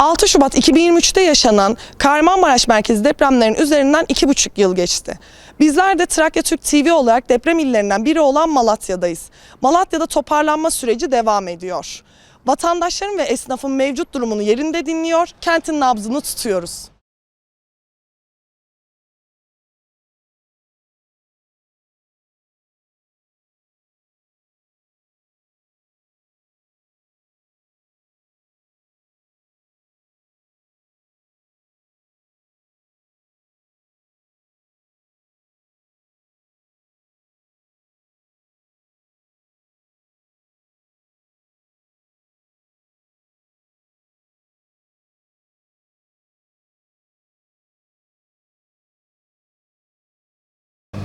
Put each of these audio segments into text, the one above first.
6 Şubat 2023'te yaşanan Kahramanmaraş merkezi depremlerin üzerinden 2,5 yıl geçti. Bizler de Trakya Türk TV olarak deprem illerinden biri olan Malatya'dayız. Malatya'da toparlanma süreci devam ediyor. Vatandaşların ve esnafın mevcut durumunu yerinde dinliyor, kentin nabzını tutuyoruz.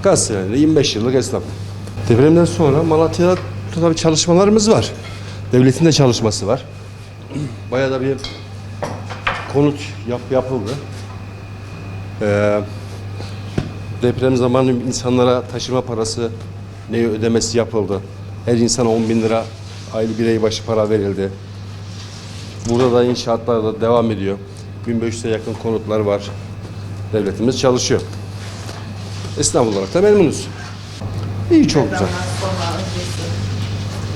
Galatasaray'da 25 yıllık esnaf. Depremden sonra Malatya'da tabii çalışmalarımız var. Devletin de çalışması var. Bayağı da bir konut yap, yapıldı. Ee, deprem zamanı insanlara taşıma parası ne ödemesi yapıldı. Her insana 10 bin lira aylık birey başı para verildi. Burada da inşaatlar da devam ediyor. 1500'e yakın konutlar var. Devletimiz çalışıyor. Esnaf olarak da memnunuz. İyi çok güzel.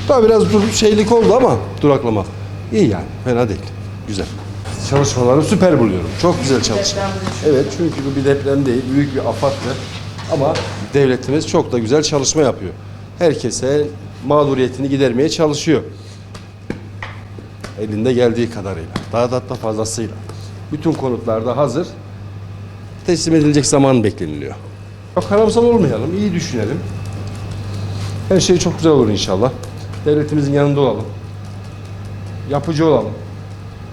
Daha biraz şeylik oldu ama duraklama. İyi yani fena değil. Güzel. Çalışmaları süper buluyorum. Çok güzel çalışma. Evet çünkü bu bir deprem değil, büyük bir afattı. Ama devletimiz çok da güzel çalışma yapıyor. Herkese mağduriyetini gidermeye çalışıyor. Elinde geldiği kadarıyla. Daha da hatta fazlasıyla. Bütün konutlarda hazır. Teslim edilecek zaman bekleniliyor. Çok karamsar olmayalım, iyi düşünelim. Her şey çok güzel olur inşallah. Devletimizin yanında olalım. Yapıcı olalım.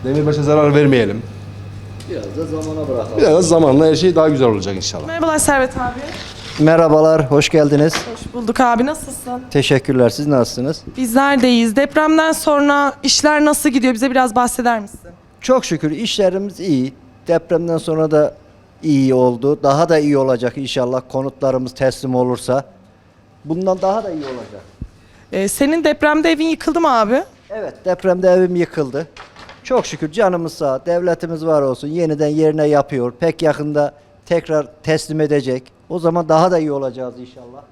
Demirbaş'a zarar vermeyelim. Biraz da zamana bırakalım. Biraz zamanla her şey daha güzel olacak inşallah. Merhabalar Servet abi. Merhabalar, hoş geldiniz. Hoş bulduk abi, nasılsın? Teşekkürler, siz nasılsınız? Bizler deyiz. Depremden sonra işler nasıl gidiyor? Bize biraz bahseder misin? Çok şükür işlerimiz iyi. Depremden sonra da iyi oldu. Daha da iyi olacak inşallah konutlarımız teslim olursa. Bundan daha da iyi olacak. Ee, senin depremde evin yıkıldı mı abi? Evet, depremde evim yıkıldı. Çok şükür canımız sağ, devletimiz var olsun. Yeniden yerine yapıyor. Pek yakında tekrar teslim edecek. O zaman daha da iyi olacağız inşallah.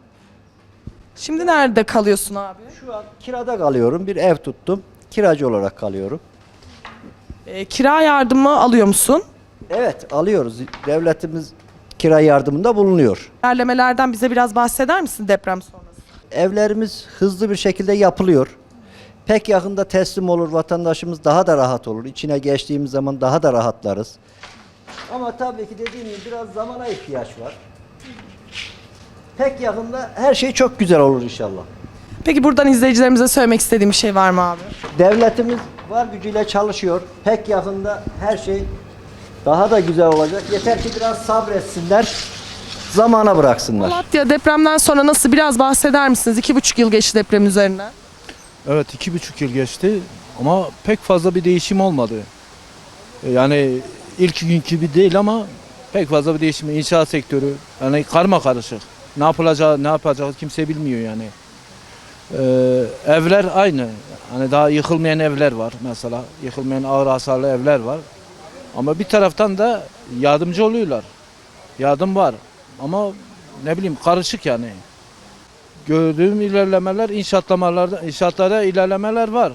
Şimdi nerede kalıyorsun abi? Şu an kirada kalıyorum. Bir ev tuttum. Kiracı olarak kalıyorum. Ee, kira yardımı alıyor musun? Evet alıyoruz. Devletimiz kira yardımında bulunuyor. İlerlemelerden bize biraz bahseder misin deprem sonrası? Evlerimiz hızlı bir şekilde yapılıyor. Pek yakında teslim olur vatandaşımız daha da rahat olur. İçine geçtiğimiz zaman daha da rahatlarız. Ama tabii ki dediğim gibi biraz zamana ihtiyaç var. Pek yakında her şey çok güzel olur inşallah. Peki buradan izleyicilerimize söylemek istediğim bir şey var mı abi? Devletimiz var gücüyle çalışıyor. Pek yakında her şey daha da güzel olacak. Yeter ki biraz sabretsinler. Zamana bıraksınlar. Malatya depremden sonra nasıl biraz bahseder misiniz? İki buçuk yıl geçti deprem üzerinden. Evet iki buçuk yıl geçti ama pek fazla bir değişim olmadı. E, Yani ilk günkü gibi değil ama pek fazla bir değişim. İnşaat sektörü yani karma karışık. Ne yapılacağı ne yapacağı kimse bilmiyor yani. Ee, evler aynı. Hani daha yıkılmayan evler var mesela. Yıkılmayan ağır hasarlı evler var. Ama bir taraftan da yardımcı oluyorlar. Yardım var. Ama ne bileyim karışık yani gördüğüm ilerlemeler inşaatlamalarda inşaatlarda ilerlemeler var.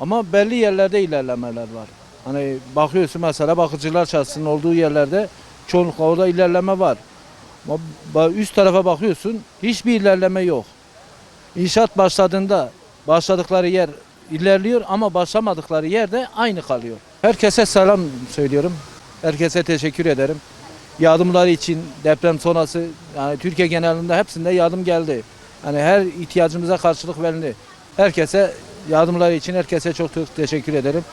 Ama belli yerlerde ilerlemeler var. Hani bakıyorsun mesela bakıcılar çarşısının olduğu yerlerde çoğunlukla orada ilerleme var. Ama üst tarafa bakıyorsun hiçbir ilerleme yok. İnşaat başladığında başladıkları yer ilerliyor ama başlamadıkları yerde aynı kalıyor. Herkese selam söylüyorum. Herkese teşekkür ederim. Yardımları için deprem sonrası yani Türkiye genelinde hepsinde yardım geldi. Yani her ihtiyacımıza karşılık verildi. Herkese yardımları için herkese çok çok teşekkür ederim.